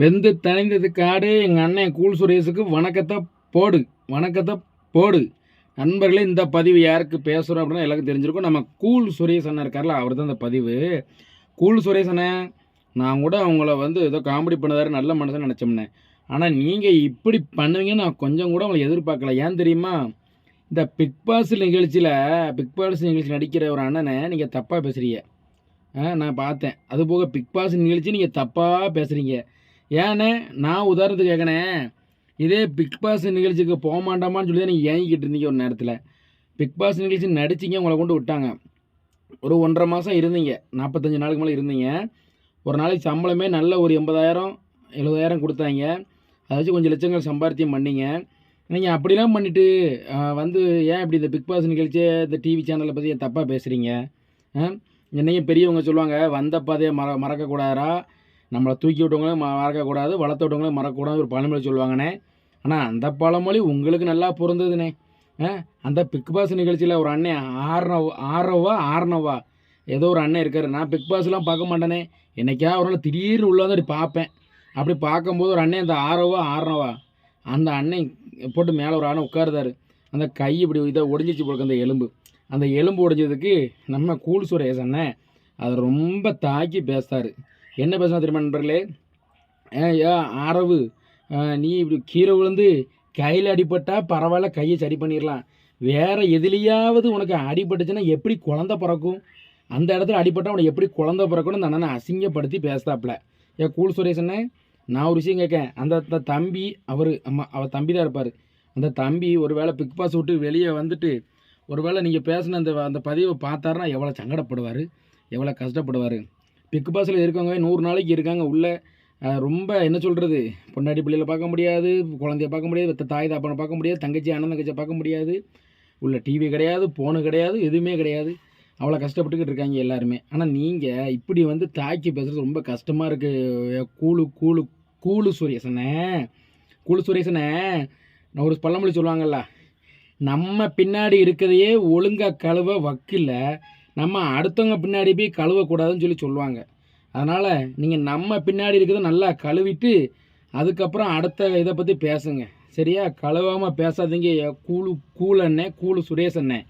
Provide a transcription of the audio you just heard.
வெந்து தணிந்தது காடு எங்கள் அண்ணன் கூல் சுரேஷுக்கு வணக்கத்தை போடு வணக்கத்தை போடு. நண்பர்களே இந்த பதிவு யாருக்கு பேசுகிறோம் அப்படின்னா எல்லாருக்கும் தெரிஞ்சிருக்கும். நம்ம கூல் சுரேஷ் அண்ணன் இருக்கார்ல அவர் தான் இந்த பதிவு. கூல் சுரேஷ் அண்ணன் நான் கூட அவங்கள வந்து ஏதோ காமெடி பண்ணதாரு நல்ல மனுஷன் நினச்சோம்னே. ஆனால் நீங்கள் இப்படி பண்ணுவீங்கன்னு நான் கொஞ்சம் கூட உங்களை எதிர்பார்க்கல. ஏன் தெரியுமா? இந்த பிக் பாஸ் நிகழ்ச்சியில் பிக் பாஸ் நிகழ்ச்சி நடிக்கிற ஒரு அண்ணனை நீங்கள் தப்பாக பேசுகிறீங்க ஆ நான் பார்த்தேன். அதுபோக பிக் பாஸ் நிகழ்ச்சி நீங்கள் தப்பாக பேசுகிறீங்க ஏண்ணே நான் உதாரணத்துக்கு கேட்கணே இதே பிக் பாஸ் நிகழ்ச்சிக்கு போக மாட்டோமான்னு சொல்லி தான் நீங்கள் ஏங்கிக்கிட்டு இருந்தீங்க ஒரு நேரத்தில். பிக் பாஸ் நிகழ்ச்சி நடிச்சிங்க உங்களை கொண்டு விட்டாங்க. ஒரு ஒன்றரை மாதம் இருந்தீங்க நாற்பத்தஞ்சு நாளுக்கு மேலே இருந்தீங்க. ஒரு நாளைக்கு சம்பளமே நல்ல ஒரு எண்பதாயிரம் எழுபதாயிரம் கொடுத்தாங்க. அதை வச்சு கொஞ்சம் லட்சங்கள் சம்பாரித்தியம் பண்ணிங்க. நீங்கள் அப்படிலாம் பண்ணிவிட்டு வந்து ஏன் இப்படி இந்த பிக் பாஸ் நிகழ்ச்சியை இந்த டிவி சேனலை பற்றி ஏன் தப்பாக பேசுகிறீங்க என்னையும் பெரியவங்க சொல்லுவாங்க வந்த பாதையை மற மறக்கக்கூடாதா நம்மளை தூக்கி விட்டவங்களே மறக்கக்கூடாது வளர்த்து விட்டவங்களே மறக்கக்கூடாது ஒரு பழமொழி சொல்லுவாங்கண்ணே. ஆனால் அந்த பழமொழி உங்களுக்கு நல்லா பொருந்ததுண்ணே. அந்த பிக் பாஸ் நிகழ்ச்சியில் ஒரு அண்ணன் ஆறுனவ ஆறவா ஆறுனவா ஏதோ ஒரு அண்ணன் இருக்கார். நான் பிக் பாஸ்லாம் பார்க்க மாட்டேனே. என்னைக்கா ஒரு நாள் திடீர்னு உள்ள வந்து அப்படி பார்ப்பேன். அப்படி பார்க்கும்போது ஒரு அண்ணன் அந்த ஆறவா ஆறுனவா அந்த அண்ணன் போட்டு மேலே ஒரு அண்ணன் உட்காருதாரு. அந்த கை இப்படி இதை ஒடிஞ்சிச்சு போடுக்கு அந்த எலும்பு. அந்த எலும்பு ஒடிஞ்சதுக்கு நம்ம கூல் சுரேஷ் அண்ணன் அதை ரொம்ப தாக்கி பேசுகிறார் என்ன பேசுனா தெரியுமா நண்பர்களே? ஏ அரவு ஆரவு. நீ இப்படி கீழே விழுந்து கையில் அடிப்பட்டால் பரவாயில்ல கையை சரி பண்ணிடலாம். வேறு எதுலேயாவது உனக்கு அடிபட்டுச்சுன்னா எப்படி குழந்த பிறக்கும்? அந்த இடத்துல அடிப்பட்டால் உனக்கு எப்படி குழந்த பிறக்கணும்னு அந்த அண்ணனை அசிங்கப்படுத்தி பேசுதாப்புல. ஏன் கூல் சுரேஷ் நான் ஒரு விஷயம் கேட்கேன் அந்த தம்பி அவர் அம்மா அவர் தம்பி தான் இருப்பார். அந்த தம்பி ஒரு வேளை பிக் பாஸ் விட்டு வெளியே வந்துட்டு ஒரு வேளை நீங்கள் பேசின அந்த அந்த பதிவை பார்த்தாருன்னா எவ்வளோ சங்கடப்படுவார்? எவ்வளோ கஷ்டப்படுவார்? பிக் பாஸில் இருக்கவங்க நூறு நாளைக்கு இருக்காங்க உள்ளே. ரொம்ப என்ன சொல்கிறது பொண்டாட்டி பிள்ளைகளை பார்க்க முடியாது குழந்தைய பார்க்க முடியாது தாய் தாப்பனை பார்க்க முடியாது தங்கச்சி அண்ணன் தங்கச்சியை பார்க்க முடியாது. உள்ள டிவி கிடையாது ஃபோனு கிடையாது எதுவுமே கிடையாது. அவ்வளோ கஷ்டப்பட்டுக்கிட்டு இருக்காங்க எல்லாருமே. ஆனால் நீங்கள் இப்படி வந்து தாக்கி பேசுகிறது ரொம்ப கஷ்டமாக இருக்குது கூழு கூழு கூழு சுரேசனே கூழு சுரேசனே நான் ஒரு பழமொழி சொல்லுவாங்கல்ல நம்ம பின்னாடி இருக்கிறதையே ஒழுங்காக கழுவ வக்கில்லை. நம்ம அடுத்தவங்க பின்னாடி போய் கழுவக்கூடாதுன்னு சொல்லி சொல்லுவாங்க. அதனால் நீங்கள் நம்ம பின்னாடி இருக்கிறத நல்லா கழுவிட்டு அதுக்கப்புறம் அடுத்த இதை பற்றி பேசுங்க. சரியா? கழுவாமல் பேசாதீங்க. கூழு கூழண்ணே கூழு சுரேஷ் அண்ணே